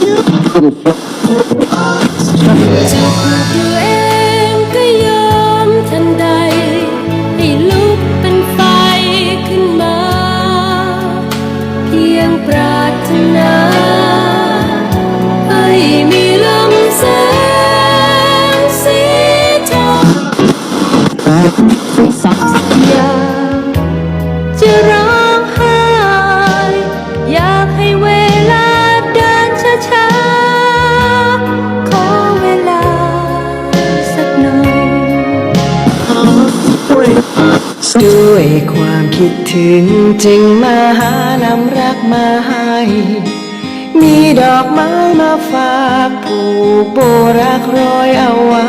อยู่เองก็ยอมทันใด ให้ลุกเป็นไฟขึ้นมา เพียงปรารถนา ให้มีลำแสงสีทอง คิดถึงจึงมาหานำรักมาให้ มีดอกไม้มาฝากผูกโบรักรอยเอาไว้